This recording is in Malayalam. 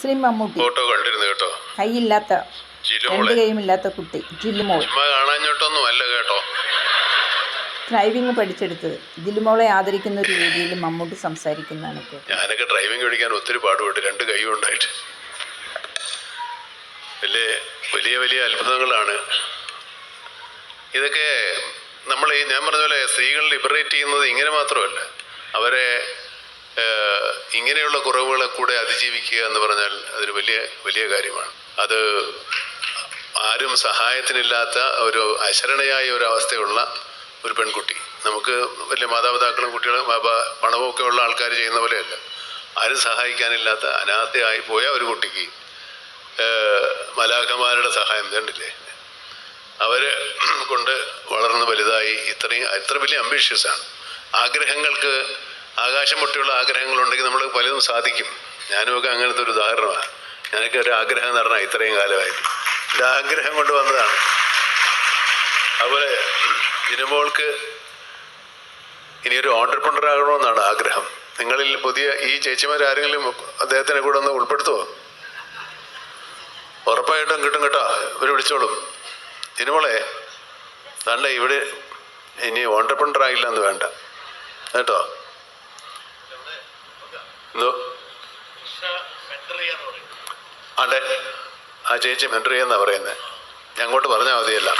ശ്രീ മമ്മൂട്ടി. ഫോട്ടോ കണ്ടിരുന്നു കേട്ടോ. കൈയില്ലാത്ത രണ്ട് കൈയും കൈയുമില്ലാത്ത കുട്ടി ജില്ലുമോൾ കാണാഞ്ഞിട്ടൊന്നും അല്ല കേട്ടോ. ഡ്രൈവിംഗ് പഠിച്ചെടുത്തത്. ജില്ലുമോളെ ആദരിക്കുന്ന ഒരു രീതിയിൽ മമ്മൂട്ടി സംസാരിക്കുന്നതാണ് ഞാനൊക്കെ ഡ്രൈവിംഗ് പഠിക്കാൻ ഒത്തിരി പാടുപെട്ട് രണ്ട് കൈയും ഉണ്ടായിട്ട്. വലിയ വലിയ വലിയ അത്ഭുതങ്ങളാണ്. ഇതൊക്കെ നമ്മൾ ഈ ഞാൻ പറഞ്ഞ പോലെ സ്ത്രീകൾ ലിബറേറ്റ് ചെയ്യുന്നത് ഇങ്ങനെ മാത്രമല്ല. അവരെ ഇങ്ങനെയുള്ള കുറവുകളെ കൂടെ അതിജീവിക്കുക എന്ന് പറഞ്ഞാൽ അതൊരു വലിയ വലിയ കാര്യമാണ്. അത് ആരും സഹായത്തിനില്ലാത്ത ഒരു അശരണയായ ഒരു അവസ്ഥയുള്ള ഒരു പെൺകുട്ടി. നമുക്ക് വലിയ മാതാപിതാക്കളും കുട്ടികളും പണവുമൊക്കെ ഉള്ള ആൾക്കാർ ചെയ്യുന്ന പോലെയല്ല. ആരും സഹായിക്കാനില്ലാത്ത അനാഥയായി പോയ ഒരു കുട്ടിക്ക് മലാഖമാരുടെ സഹായം കണ്ടില്ലേ അവരെ കൊണ്ട് വളർന്ന് വലുതായി ഇത്രയും ഇത്ര വലിയ അംബീഷ്യസാണ് ആഗ്രഹങ്ങൾക്ക് ആകാശം മുട്ടിയുള്ള ആഗ്രഹങ്ങളുണ്ടെങ്കിൽ നമ്മൾ പലതും സാധിക്കും. ഞാനുമൊക്കെ അങ്ങനത്തെ ഒരു ഉദാഹരണമാണ്. ഞാനൊക്കെ ഒരു ആഗ്രഹം പറഞ്ഞാൽ ഇത്രയും കാലമായിട്ട്. ഒരു ആഗ്രഹം കൊണ്ട് വന്നതാണ്. അതുപോലെ ജിനുമോൾക്ക് ഇനിയൊരു ഓണ്ടർപ്രണർ ആകണമെന്നാണ് ആഗ്രഹം. നിങ്ങളിൽ പുതിയ ഈ ചേച്ചിമാർ ആരെങ്കിലും അദ്ദേഹത്തിനെ കൂടെ ഒന്ന് ഉൾപ്പെടുത്തുമോ ഉറപ്പായിട്ടും കിട്ടും കേട്ടോ. ഇവർ വിളിച്ചോളും. തിരുമോളെ തണ്ട ഇവിടെ ഇനി ഓണ്ടർപ്രണർ ആയില്ല എന്ന് വേണ്ട. കേട്ടോ? എന്തോ? അതെ. ആ ചേച്ചി ചെയ്യാന്നാ പറയുന്നത് ഞാൻ അങ്ങോട്ട് പറഞ്ഞാൽ മതിയല്ല.